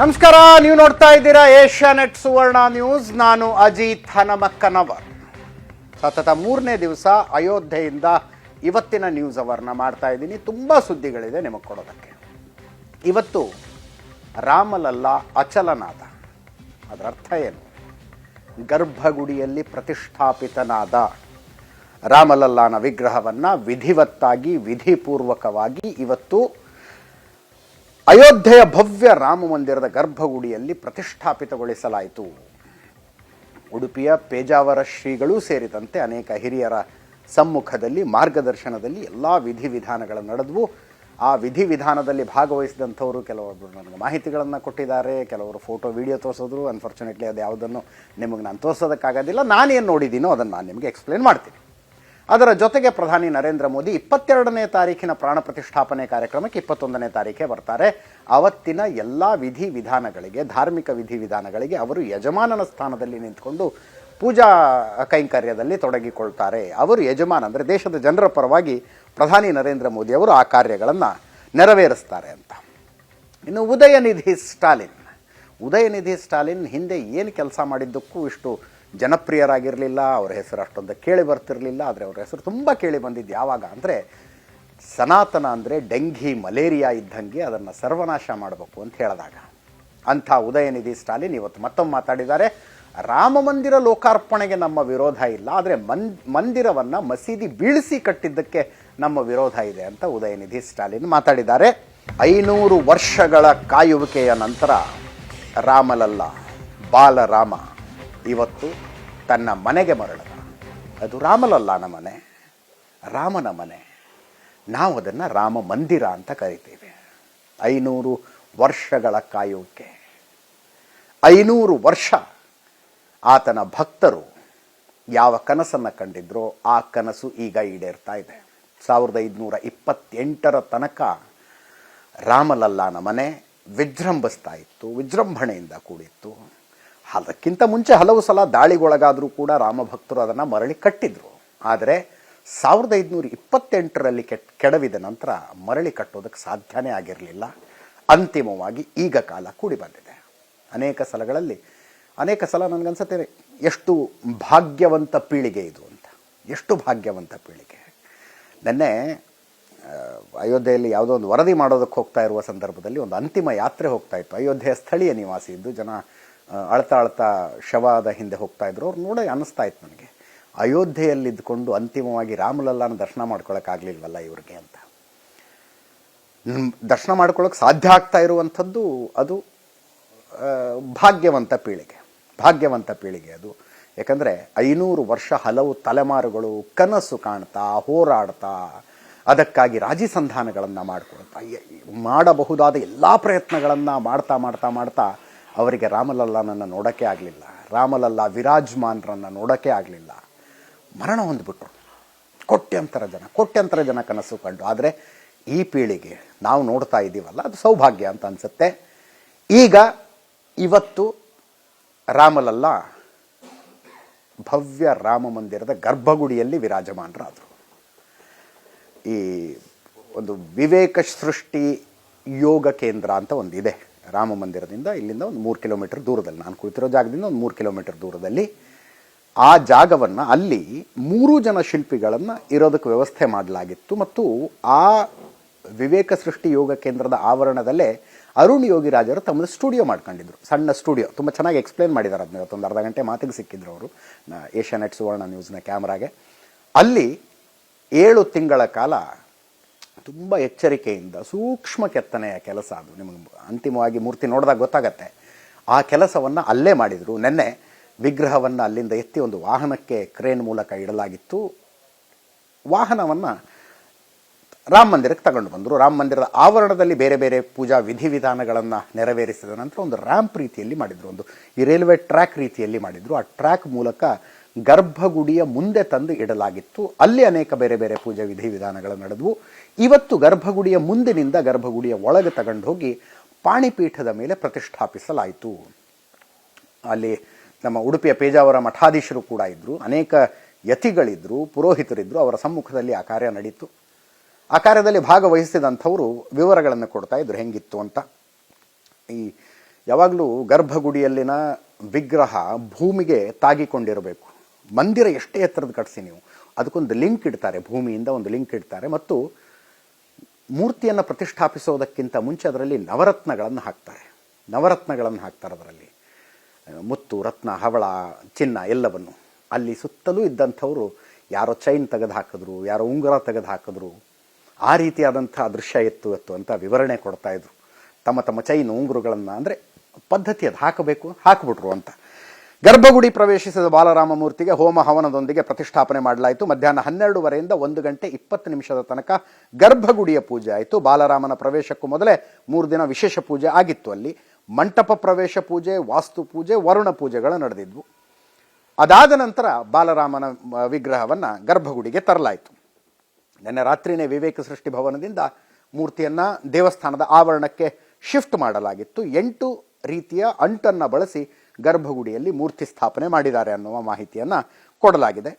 ನಮಸ್ಕಾರ, ನೀವು ನೋಡ್ತಾ ಇದ್ದೀರಾ ಏಷ್ಯಾ ನೆಟ್ ಸುವರ್ಣ ನ್ಯೂಸ್. ನಾನು ಅಜಿತ್ ಹನಮಕ್ಕನವರ್. ಸತತ ಮೂರನೇ ದಿವಸ ಅಯೋಧ್ಯೆಯಿಂದ ಇವತ್ತಿನ ನ್ಯೂಸ್ ಅವರ್ನ ಮಾಡ್ತಾ ಇದ್ದೀನಿ. ತುಂಬ ಸುದ್ದಿಗಳಿದೆ ನಿಮಗೆ ಕೊಡೋದಕ್ಕೆ. ಇವತ್ತು ರಾಮಲಲ್ಲ ಅಚಲನಾದ, ಅದರ ಅರ್ಥ ಏನು? ಗರ್ಭಗುಡಿಯಲ್ಲಿ ಪ್ರತಿಷ್ಠಾಪಿತನಾದ ರಾಮಲಲ್ಲಾನ ವಿಗ್ರಹವನ್ನು ವಿಧಿವತ್ತಾಗಿ, ವಿಧಿಪೂರ್ವಕವಾಗಿ ಇವತ್ತು ಅಯೋಧ್ಯೆಯ ಭವ್ಯ ರಾಮ ಮಂದಿರದ ಗರ್ಭಗುಡಿಯಲ್ಲಿ ಪ್ರತಿಷ್ಠಾಪಿತಗೊಳಿಸಲಾಯಿತು. ಉಡುಪಿಯ ಪೇಜಾವರ ಶ್ರೀಗಳೂ ಸೇರಿದಂತೆ ಅನೇಕ ಹಿರಿಯರ ಸಮ್ಮುಖದಲ್ಲಿ, ಮಾರ್ಗದರ್ಶನದಲ್ಲಿ ಎಲ್ಲ ವಿಧಿವಿಧಾನಗಳು ನಡೆದವು. ಆ ವಿಧಿವಿಧಾನದಲ್ಲಿ ಭಾಗವಹಿಸಿದಂಥವರು ಕೆಲವೊಬ್ಬರು ನನಗೆ ಮಾಹಿತಿಗಳನ್ನು ಕೊಟ್ಟಿದ್ದಾರೆ, ಕೆಲವರು ಫೋಟೋ, ವಿಡಿಯೋ ತೋರಿಸಿದ್ರು. ಅನ್ಫಾರ್ಚುನೇಟ್ಲಿ ಅದು ಯಾವುದನ್ನು ನಿಮಗೆ ನಾನು ತೋರಿಸೋದಕ್ಕಾಗೋದಿಲ್ಲ. ನಾನೇನು ನೋಡಿದ್ದೀನೋ ಅದನ್ನು ನಾನು ನಿಮಗೆ ಎಕ್ಸ್ಪ್ಲೇನ್ ಮಾಡ್ತೀನಿ. ಅದರ ಜೊತೆಗೆ ಪ್ರಧಾನಿ ನರೇಂದ್ರ ಮೋದಿ ಇಪ್ಪತ್ತೆರಡನೇ ತಾರೀಕಿನ ಪ್ರಾಣ ಪ್ರತಿಷ್ಠಾಪನೆ ಕಾರ್ಯಕ್ರಮಕ್ಕೆ ಇಪ್ಪತ್ತೊಂದನೇ ತಾರೀಖೆ ಬರ್ತಾರೆ. ಅವತ್ತಿನ ಎಲ್ಲ ವಿಧಿ ವಿಧಾನಗಳಿಗೆ, ಧಾರ್ಮಿಕ ವಿಧಿ ವಿಧಾನಗಳಿಗೆ ಅವರು ಯಜಮಾನನ ಸ್ಥಾನದಲ್ಲಿ ನಿಂತ್ಕೊಂಡು ಪೂಜಾ ಕೈಂಕರ್ಯದಲ್ಲಿ ತೊಡಗಿಕೊಳ್ತಾರೆ. ಅವರು ಯಜಮಾನ ಅಂದರೆ ದೇಶದ ಜನರ ಪರವಾಗಿ ಪ್ರಧಾನಿ ನರೇಂದ್ರ ಮೋದಿ ಅವರು ಆ ಕಾರ್ಯಗಳನ್ನು ನೆರವೇರಿಸ್ತಾರೆ ಅಂತ. ಇನ್ನು ಉದಯನಿಧಿ ಸ್ಟಾಲಿನ್. ಉದಯನಿಧಿ ಸ್ಟಾಲಿನ್ ಹಿಂದೆ ಏನು ಕೆಲಸ ಮಾಡಿದ್ದಕ್ಕೂ ಇಷ್ಟು ಜನಪ್ರಿಯರಾಗಿರಲಿಲ್ಲ, ಅವರ ಹೆಸರು ಅಷ್ಟೊಂದು ಕೇಳಿ ಬರ್ತಿರಲಿಲ್ಲ, ಆದರೆ ಅವರ ಹೆಸರು ತುಂಬ ಕೇಳಿ ಬಂದಿದ್ದು ಯಾವಾಗ ಅಂದರೆ, ಸನಾತನ ಅಂದರೆ ಡೆಂಘಿ, ಮಲೇರಿಯಾ ಇದ್ದಂಗೆ ಅದನ್ನು ಸರ್ವನಾಶ ಮಾಡಬೇಕು ಅಂತ ಹೇಳಿದಾಗ. ಅಂಥ ಉದಯನಿಧಿ ಸ್ಟಾಲಿನ್ ಇವತ್ತು ಮತ್ತೊಮ್ಮೆ ಮಾತಾಡಿದ್ದಾರೆ. ರಾಮ ಮಂದಿರ ಲೋಕಾರ್ಪಣೆಗೆ ನಮ್ಮ ವಿರೋಧ ಇಲ್ಲ, ಆದರೆ ಮನ್, ಮಂದಿರವನ್ನು ಮಸೀದಿ ಬೀಳಿಸಿ ಕಟ್ಟಿದ್ದಕ್ಕೆ ನಮ್ಮ ವಿರೋಧ ಇದೆ ಅಂತ ಉದಯನಿಧಿ ಸ್ಟಾಲಿನ್ ಮಾತಾಡಿದ್ದಾರೆ. ಐನೂರು ವರ್ಷಗಳ ಕಾಯುವಿಕೆಯ ನಂತರ ರಾಮಲಲ್ಲ, ಬಾಲರಾಮ ಇವತ್ತು ತನ್ನ ಮನೆಗೆ ಮರಳದ ಅದು ರಾಮಲಲ್ಲನ ಮನೆ, ರಾಮನ ಮನೆ. ನಾವು ಅದನ್ನು ರಾಮ ಮಂದಿರ ಅಂತ ಕರಿತೀವಿ. ಐನೂರು ವರ್ಷಗಳ ಕಾಯೋಕೆ ಐನೂರು ವರ್ಷ ಆತನ ಭಕ್ತರು ಯಾವ ಕನಸನ್ನು ಕಂಡಿದ್ರೋ ಆ ಕನಸು ಈಗ ಈಡೇರ್ತಾ ಇದೆ. ಸಾವಿರದ ಐದುನೂರ ಇಪ್ಪತ್ತೆಂಟರ ತನಕ ರಾಮಲಲ್ಲಾನ ಮನೆ ವಿಜೃಂಭಿಸ್ತಾ ಇತ್ತು, ವಿಜೃಂಭಣೆಯಿಂದ ಕೂಡಿತ್ತು. ಅದಕ್ಕಿಂತ ಮುಂಚೆ ಹಲವು ಸಲ ದಾಳಿಗೊಳಗಾದರೂ ಕೂಡ ರಾಮಭಕ್ತರು ಅದನ್ನು ಮರಳಿ ಕಟ್ಟಿದ್ರು. ಆದರೆ ಸಾವಿರದ ಐದುನೂರ ಇಪ್ಪತ್ತೆಂಟರಲ್ಲಿ ಕೆಟ್, ಕೆಡವಿದ ನಂತರ ಮರಳಿ ಕಟ್ಟೋದಕ್ಕೆ ಸಾಧ್ಯನೇ ಆಗಿರಲಿಲ್ಲ. ಅಂತಿಮವಾಗಿ ಈಗ ಕಾಲ ಕೂಡಿ ಬಂದಿದೆ. ಅನೇಕ ಸಲಗಳಲ್ಲಿ, ಅನೇಕ ಸಲ ನನಗನ್ಸುತ್ತೆ, ಎಷ್ಟು ಭಾಗ್ಯವಂತ ಪೀಳಿಗೆ ಇದು ಅಂತ. ಎಷ್ಟು ಭಾಗ್ಯವಂತ ಪೀಳಿಗೆ. ನೆನ್ನೆ ಅಯೋಧ್ಯೆಯಲ್ಲಿ ಯಾವುದೋ ಒಂದು ವರದಿ ಮಾಡೋದಕ್ಕೆ ಹೋಗ್ತಾ ಇರುವ ಸಂದರ್ಭದಲ್ಲಿ ಒಂದು ಅಂತಿಮ ಯಾತ್ರೆ ಹೋಗ್ತಾ ಇತ್ತು. ಅಯೋಧ್ಯೆಯ ಸ್ಥಳೀಯ ನಿವಾಸಿ ಇದ್ದು ಜನ ಅಳ್ತಾ ಅಳ್ತಾ ಶವದ ಹಿಂದೆ ಹೋಗ್ತಾ ಇದ್ರು. ಅವ್ರು ನೋಡಿ ಅನ್ನಿಸ್ತಾ ಇತ್ತು ನನಗೆ. ಅಯೋಧ್ಯೆಯಲ್ಲಿದ್ದುಕೊಂಡು ಅಂತಿಮವಾಗಿ ರಾಮಲಲ್ಲಾನ ದರ್ಶನ ಮಾಡ್ಕೊಳಕ್ಕಾಗಲಿಲ್ವಲ್ಲ ಇವ್ರಿಗೆ ಅಂತ. ದರ್ಶನ ಮಾಡ್ಕೊಳ್ಳೋಕೆ ಸಾಧ್ಯ ಆಗ್ತಾ ಇರುವಂಥದ್ದು ಅದು ಭಾಗ್ಯವಂತ ಪೀಳಿಗೆ. ಭಾಗ್ಯವಂತ ಪೀಳಿಗೆ ಅದು. ಯಾಕಂದರೆ ಐನೂರು ವರ್ಷ ಹಲವು ತಲೆಮಾರುಗಳು ಕನಸು ಕಾಣ್ತಾ, ಹೋರಾಡ್ತಾ, ಅದಕ್ಕಾಗಿ ರಾಜಿ ಸಂಧಾನಗಳನ್ನು ಮಾಡ್ಕೊಳ್ತಾ ಮಾಡಬಹುದಾದ ಎಲ್ಲ ಪ್ರಯತ್ನಗಳನ್ನು ಮಾಡ್ತಾ ಮಾಡ್ತಾ ಮಾಡ್ತಾ ಅವರಿಗೆ ರಾಮಲಲ್ಲಾನನ್ನು ನೋಡೋಕ್ಕೆ ಆಗಲಿಲ್ಲ. ರಾಮಲಲ್ಲ ವಿರಾಜ್ಮಾನ್ರನ್ನು ನೋಡೋಕ್ಕೆ ಆಗಲಿಲ್ಲ. ಮರಣ ಹೊಂದ್ಬಿಟ್ರು. ಕೋಟ್ಯಂತರ ಜನ ಕೋಟ್ಯಂತರ ಜನ ಕನಸು ಕಂಡು. ಆದರೆ ಈ ಪೀಳಿಗೆ ನಾವು ನೋಡ್ತಾ ಇದ್ದೀವಲ್ಲ, ಅದು ಸೌಭಾಗ್ಯ ಅಂತ ಅನಿಸುತ್ತೆ. ಈಗ ಇವತ್ತು ರಾಮಲಲ್ಲ ಭವ್ಯ ರಾಮ ಮಂದಿರದ ಗರ್ಭಗುಡಿಯಲ್ಲಿ ವಿರಾಜಮಾನರಾದರು. ಈ ಒಂದು ವಿವೇಕ ಸೃಷ್ಟಿ ಯೋಗ ಕೇಂದ್ರ ಅಂತ ಒಂದಿದೆ. ರಾಮ ಮಂದಿರದಿಂದ ಇಲ್ಲಿಂದ ಒಂದು ಮೂರು ಕಿಲೋಮೀಟರ್ ದೂರದಲ್ಲಿ. ನಾನು ಕುಳಿತಿರೋ ಜಾಗದಿಂದ ಒಂದು ಮೂರು ಕಿಲೋಮೀಟರ್ ದೂರದಲ್ಲಿ. ಆ ಜಾಗವನ್ನು ಅಲ್ಲಿ ಮೂರು ಜನ ಶಿಲ್ಪಿಗಳನ್ನು ಇರೋದಕ್ಕೆ ವ್ಯವಸ್ಥೆ ಮಾಡಲಾಗಿತ್ತು ಮತ್ತು ಆ ವಿವೇಕ ಸೃಷ್ಟಿ ಯೋಗ ಕೇಂದ್ರದ ಆವರಣದಲ್ಲೇ ಅರುಣ್ ಯೋಗಿರಾಜರು ತಮ್ಮದು ಸ್ಟುಡಿಯೋ ಮಾಡ್ಕೊಂಡಿದ್ರು. ಸಣ್ಣ ಸ್ಟುಡಿಯೋ. ತುಂಬ ಚೆನ್ನಾಗಿ ಎಕ್ಸ್ಪ್ಲೇನ್ ಮಾಡಿದ್ದಾರೆ ಅದನ್ನ. ಇವತ್ತೊಂದು ಅರ್ಧ ಗಂಟೆ ಮಾತಿಗೆ ಸಿಕ್ಕಿದ್ರು ಅವರು. ಏಷ್ಯಾ ನೆಟ್ ಸುವರ್ಣ ನ್ಯೂಸ್ನ ಕ್ಯಾಮ್ರಾಗೆ. ಅಲ್ಲಿ ಏಳು ತಿಂಗಳ ಕಾಲ ತುಂಬ ಎಚ್ಚರಿಕೆಯಿಂದ, ಸೂಕ್ಷ್ಮ ಕೆತ್ತನೆಯ ಕೆಲಸ ಅದು ನಿಮಗೆ ಅಂತಿಮವಾಗಿ ಮೂರ್ತಿ ನೋಡಿದಾಗ ಗೊತ್ತಾಗತ್ತೆ. ಆ ಕೆಲಸವನ್ನು ಅಲ್ಲೇ ಮಾಡಿದರು. ನೆನ್ನೆ ವಿಗ್ರಹವನ್ನು ಅಲ್ಲಿಂದ ಎತ್ತಿ ಒಂದು ವಾಹನಕ್ಕೆ ಕ್ರೇನ್ ಮೂಲಕ ಇಡಲಾಗಿತ್ತು. ವಾಹನವನ್ನು ರಾಮ ಮಂದಿರಕ್ಕೆ ತಗೊಂಡು ಬಂದರು. ರಾಮ ಮಂದಿರದ ಆವರಣದಲ್ಲಿ ಬೇರೆ ಬೇರೆ ಪೂಜಾ ವಿಧಿವಿಧಾನಗಳನ್ನು ನೆರವೇರಿಸಿದ ನಂತರ ಒಂದು ರ್ಯಾಂಪ್ ರೀತಿಯಲ್ಲಿ ಮಾಡಿದರು. ಒಂದು ಈ ರೈಲ್ವೆ ಟ್ರ್ಯಾಕ್ ರೀತಿಯಲ್ಲಿ ಮಾಡಿದರು. ಆ ಟ್ರ್ಯಾಕ್ ಮೂಲಕ ಗರ್ಭಗುಡಿಯ ಮುಂದೆ ತಂದು ಇಡಲಾಗಿತ್ತು. ಅಲ್ಲಿ ಅನೇಕ ಬೇರೆ ಬೇರೆ ಪೂಜಾ ವಿಧಿವಿಧಾನಗಳು ನಡೆದವು. ಇವತ್ತು ಗರ್ಭಗುಡಿಯ ಮುಂದಿನಿಂದ ಗರ್ಭಗುಡಿಯ ಒಳಗೆ ತಗೊಂಡು ಹೋಗಿ ಪಾಣಿಪೀಠದ ಮೇಲೆ ಪ್ರತಿಷ್ಠಾಪಿಸಲಾಯಿತು. ಅಲ್ಲಿ ನಮ್ಮ ಉಡುಪಿಯ ಪೇಜಾವರ ಮಠಾಧೀಶರು ಕೂಡ ಇದ್ದರು ಅನೇಕ ಯತಿಗಳಿದ್ದರು ಪುರೋಹಿತರಿದ್ದರು ಅವರ ಸಮ್ಮುಖದಲ್ಲಿ ಆ ಕಾರ್ಯ ನಡೀತು. ಆ ಕಾರ್ಯದಲ್ಲಿ ಭಾಗವಹಿಸಿದಂಥವರು ವಿವರಗಳನ್ನು ಕೊಡ್ತಾ ಇದ್ರು. ಹೆಂಗಿತ್ತು ಅಂತ. ಈ ಯಾವಾಗಲೂ ಗರ್ಭಗುಡಿಯಲ್ಲಿನ ವಿಗ್ರಹ ಭೂಮಿಗೆ ತಾಗಿಕೊಂಡಿರಬೇಕು. ಮಂದಿರ ಎಷ್ಟೇ ಎತ್ತರದ ಕಟ್ಸಿ ನೀವು. ಅದಕ್ಕೊಂದು ಲಿಂಕ್ ಇಡ್ತಾರೆ. ಭೂಮಿಯಿಂದ ಒಂದು ಲಿಂಕ್ ಇಡ್ತಾರೆ. ಮತ್ತು ಮೂರ್ತಿಯನ್ನು ಪ್ರತಿಷ್ಠಾಪಿಸೋದಕ್ಕಿಂತ ಮುಂಚೆ ಅದರಲ್ಲಿ ನವರತ್ನಗಳನ್ನು ಹಾಕ್ತಾರೆ. ನವರತ್ನಗಳನ್ನು ಹಾಕ್ತಾರೆ ಅದರಲ್ಲಿ. ಮುತ್ತು, ರತ್ನ, ಹವಳ, ಚಿನ್ನ ಎಲ್ಲವನ್ನು. ಅಲ್ಲಿ ಸುತ್ತಲೂ ಇದ್ದಂಥವರು ಯಾರೋ ಚೈನ್ ತೆಗೆದು ಹಾಕಿದ್ರು ಯಾರೋ ಉಂಗುರ ತೆಗೆದು ಹಾಕಿದ್ರು ಆ ರೀತಿಯಾದಂಥ ದೃಶ್ಯ ಎತ್ತು ಎತ್ತು ಅಂತ ವಿವರಣೆ ಕೊಡ್ತಾ ಇದ್ರು. ತಮ್ಮ ತಮ್ಮ ಚೈನ್ ಉಂಗುರುಗಳನ್ನು ಅಂದರೆ ಪದ್ಧತಿ ಅದು ಹಾಕಬೇಕು, ಹಾಕಿಬಿಟ್ರು ಅಂತ. ಗರ್ಭಗುಡಿ ಪ್ರವೇಶಿಸಿದ ಬಾಲರಾಮ ಮೂರ್ತಿಗೆ ಹೋಮ ಹವನದೊಂದಿಗೆ ಪ್ರತಿಷ್ಠಾಪನೆ ಮಾಡಲಾಯಿತು. ಮಧ್ಯಾಹ್ನ ಹನ್ನೆರಡುವರೆಯಿಂದ ಒಂದು ಗಂಟೆ ಇಪ್ಪತ್ತು ನಿಮಿಷದ ತನಕ ಗರ್ಭಗುಡಿಯ ಪೂಜೆ ಆಯಿತು. ಬಾಲರಾಮನ ಪ್ರವೇಶಕ್ಕೂ ಮೊದಲೇ ಮೂರು ದಿನ ವಿಶೇಷ ಪೂಜೆ ಆಗಿತ್ತು. ಅಲ್ಲಿ ಮಂಟಪ ಪ್ರವೇಶ ಪೂಜೆ, ವಾಸ್ತು ಪೂಜೆ, ವರುಣ ಪೂಜೆಗಳು ನಡೆದಿದ್ವು. ಅದಾದ ನಂತರ ಬಾಲರಾಮನ ವಿಗ್ರಹವನ್ನು ಗರ್ಭಗುಡಿಗೆ ತರಲಾಯಿತು. ನಿನ್ನೆ ರಾತ್ರಿನೇ ವಿವೇಕ ಸೃಷ್ಟಿ ಭವನದಿಂದ ಮೂರ್ತಿಯನ್ನು ದೇವಸ್ಥಾನದ ಆವರಣಕ್ಕೆ ಶಿಫ್ಟ್ ಮಾಡಲಾಗಿತ್ತು. ಎಂಟು ರೀತಿಯ ಅಂಟನ್ನು ಬಳಸಿ ಗರ್ಭಗುಡಿಯಲ್ಲಿ ಮೂರ್ತಿ ಸ್ಥಾಪನೆ ಮಾಡಿದ್ದಾರೆ ಅನ್ನುವ ಮಾಹಿತಿಯನ್ನು ಕೊಡಲಾಗಿದೆ.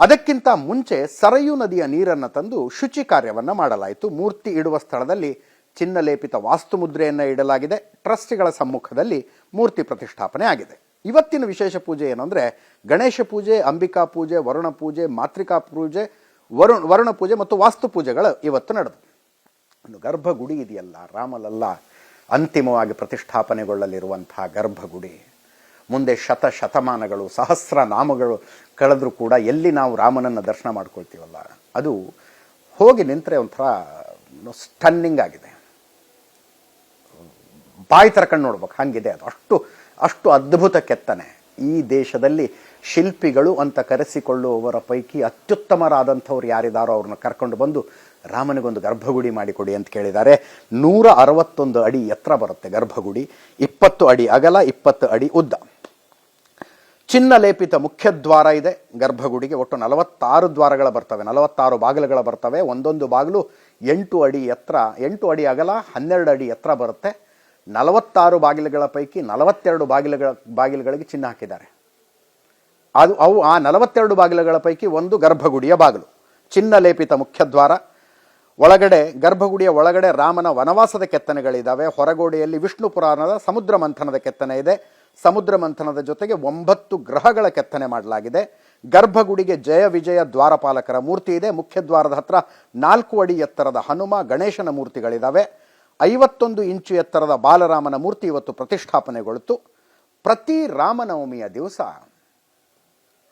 ಅದಕ್ಕಿಂತ ಮುಂಚೆ ಸರಯು ನದಿಯ ನೀರನ್ನು ತಂದು ಶುಚಿ ಕಾರ್ಯವನ್ನು ಮಾಡಲಾಯಿತು. ಮೂರ್ತಿ ಇಡುವ ಸ್ಥಳದಲ್ಲಿ ಚಿನ್ನಲೇಪಿತ ವಾಸ್ತುಮುದ್ರೆಯನ್ನು ಇಡಲಾಗಿದೆ. ಟ್ರಸ್ಟ್ಗಳ ಸಮ್ಮುಖದಲ್ಲಿ ಮೂರ್ತಿ ಪ್ರತಿಷ್ಠಾಪನೆ ಆಗಿದೆ. ಇವತ್ತಿನ ವಿಶೇಷ ಪೂಜೆ ಏನಂದರೆ ಗಣೇಶ ಪೂಜೆ, ಅಂಬಿಕಾ ಪೂಜೆ, ವರುಣ ಪೂಜೆ ಮಾತೃಕಾ ಪೂಜೆ, ವರುಣ ವರುಣ ಪೂಜೆ ಮತ್ತು ವಾಸ್ತು ಪೂಜೆಗಳು ಇವತ್ತು ನಡೆದು. ಒಂದು ಗರ್ಭಗುಡಿ ಇದೆಯಲ್ಲ ರಾಮಲಲ್ಲ ಅಂತಿಮವಾಗಿ ಪ್ರತಿಷ್ಠಾಪನೆಗೊಳ್ಳಲಿರುವಂತಹ ಗರ್ಭಗುಡಿ. ಮುಂದೆ ಶತ ಶತಮಾನಗಳು, ಸಹಸ್ರ ನಾಮಗಳು ಕಳೆದ್ರೂ ಕೂಡ ಎಲ್ಲಿ ನಾವು ರಾಮನನ್ನು ದರ್ಶನ ಮಾಡ್ಕೊಳ್ತೀವಲ್ಲ, ಅದು ಹೋಗಿ ನಿಂತರೆ ಒಂಥರ ಸ್ಟನ್ನಿಂಗ್ ಆಗಿದೆ. ಬಾಯಿ ತರ್ಕೊಂಡು ನೋಡ್ಬೇಕು, ಹಂಗಿದೆ ಅದು. ಅಷ್ಟು ಅಷ್ಟು ಅದ್ಭುತ ಕೆತ್ತನೆ. ಈ ದೇಶದಲ್ಲಿ ಶಿಲ್ಪಿಗಳು ಅಂತ ಕರೆಸಿಕೊಳ್ಳುವವರ ಪೈಕಿ ಅತ್ಯುತ್ತಮರಾದಂಥವ್ರು ಯಾರಿದ್ದಾರೋ ಅವ್ರನ್ನ ಕರ್ಕೊಂಡು ಬಂದು ರಾಮನಿಗೊಂದು ಗರ್ಭಗುಡಿ ಮಾಡಿಕೊಡಿ ಅಂತ ಕೇಳಿದ್ದಾರೆ. ನೂರ ಅರವತ್ತೊಂದು ಅಡಿ ಎತ್ತರ ಬರುತ್ತೆ ಗರ್ಭಗುಡಿ. ಇಪ್ಪತ್ತು ಅಡಿ ಅಗಲ, ಇಪ್ಪತ್ತು ಅಡಿ ಉದ್ದ. ಚಿನ್ನ ಲೇಪಿತ ಮುಖ್ಯ ದ್ವಾರ ಇದೆ. ಗರ್ಭಗುಡಿಗೆ ಒಟ್ಟು ನಲವತ್ತಾರು ದ್ವಾರಗಳ ಬರ್ತವೆ. ನಲವತ್ತಾರು ಬಾಗಿಲುಗಳ ಬರ್ತವೆ. ಒಂದೊಂದು ಬಾಗಿಲು ಎಂಟು ಅಡಿ ಎತ್ತರ, ಎಂಟು ಅಡಿ ಅಗಲ, ಹನ್ನೆರಡು ಅಡಿ ಎತ್ತರ ಬರುತ್ತೆ. ನಲವತ್ತಾರು ಬಾಗಿಲುಗಳ ಪೈಕಿ ನಲವತ್ತೆರಡು ಬಾಗಿಲುಗಳ ಬಾಗಿಲುಗಳಿಗೆ ಚಿನ್ನ ಹಾಕಿದ್ದಾರೆ. ಅದು ಅವು ಆ ನಲವತ್ತೆರಡು ಬಾಗಿಲುಗಳ ಪೈಕಿ ಒಂದು ಗರ್ಭಗುಡಿಯ ಬಾಗಿಲು. ಚಿನ್ನ ಲೇಪಿತ ಮುಖ್ಯದ್ವಾರ ಒಳಗಡೆ, ಗರ್ಭಗುಡಿಯ ಒಳಗಡೆ ರಾಮನ ವನವಾಸದ ಕೆತ್ತನೆಗಳಿದ್ದಾವೆ ಹೊರಗೋಡೆಯಲ್ಲಿ ವಿಷ್ಣು ಪುರಾಣದ ಸಮುದ್ರ ಮಂಥನದ ಕೆತ್ತನೆ ಇದೆ. ಸಮುದ್ರ ಮಂಥನದ ಜೊತೆಗೆ ಒಂಬತ್ತು ಗ್ರಹಗಳ ಕೆತ್ತನೆ ಮಾಡಲಾಗಿದೆ. ಗರ್ಭಗುಡಿಗೆ ಜಯ ವಿಜಯ ದ್ವಾರಪಾಲಕರ ಮೂರ್ತಿ ಇದೆ. ಮುಖ್ಯದ್ವಾರದ ಹತ್ರ ನಾಲ್ಕು ಅಡಿ ಎತ್ತರದ ಹನುಮ, ಗಣೇಶನ ಮೂರ್ತಿಗಳಿದ್ದಾವೆ ಐವತ್ತೊಂದು ಇಂಚು ಎತ್ತರದ ಬಾಲರಾಮನ ಮೂರ್ತಿ ಇವತ್ತು ಪ್ರತಿಷ್ಠಾಪನೆಗೊಳ್ತು. ಪ್ರತಿ ರಾಮನವಮಿಯ ದಿವಸ,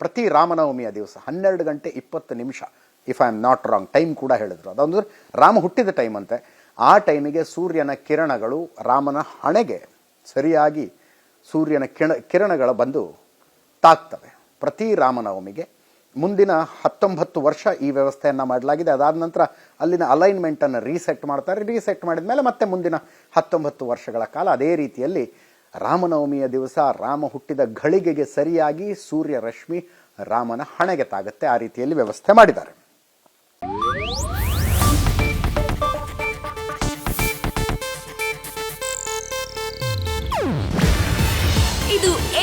ಪ್ರತಿ ರಾಮನವಮಿಯ ದಿವಸ ಹನ್ನೆರಡು ಗಂಟೆ ಇಪ್ಪತ್ತು ನಿಮಿಷ if I am not wrong time ಕೂಡ ಹೇಳಿದ್ರು. ಅದೊಂದು ರಾಮ ಹುಟ್ಟಿದ ಟೈಮ್ ಅಂತೆ. ಆ ಟೈಮಿಗೆ ಸೂರ್ಯನ ಕಿರಣಗಳು ರಾಮನ ಹಣೆಗೆ ಸರಿಯಾಗಿ ಸೂರ್ಯನ ಕಿಣ ಕಿರಣಗಳು ಬಂದು ತಾಕ್ತವೆ ಪ್ರತಿ ರಾಮನವಮಿಗೆ ಮುಂದಿನ ಹತ್ತೊಂಬತ್ತು ವರ್ಷ ಈ ವ್ಯವಸ್ಥೆಯನ್ನು ಮಾಡಲಾಗಿದೆ. ಅದಾದ ನಂತರ ಅಲ್ಲಿನ ಅಲೈನ್ಮೆಂಟನ್ನು ರೀಸೆಟ್ ಮಾಡ್ತಾರೆ. ರೀಸೆಟ್ ಮಾಡಿದ ಮೇಲೆ ಮತ್ತೆ ಮುಂದಿನ ಹತ್ತೊಂಬತ್ತು ವರ್ಷಗಳ ಕಾಲ ಅದೇ ರೀತಿಯಲ್ಲಿ ರಾಮನವಮಿಯ ದಿವಸ ರಾಮ ಹುಟ್ಟಿದ ಘಳಿಗೆಗೆ ಸರಿಯಾಗಿ ಸೂರ್ಯ ರಶ್ಮಿ ರಾಮನ ಹಣೆಗೆ ತಾಗುತ್ತೆ ಆ ರೀತಿಯಲ್ಲಿ ವ್ಯವಸ್ಥೆ ಮಾಡಿದ್ದಾರೆ.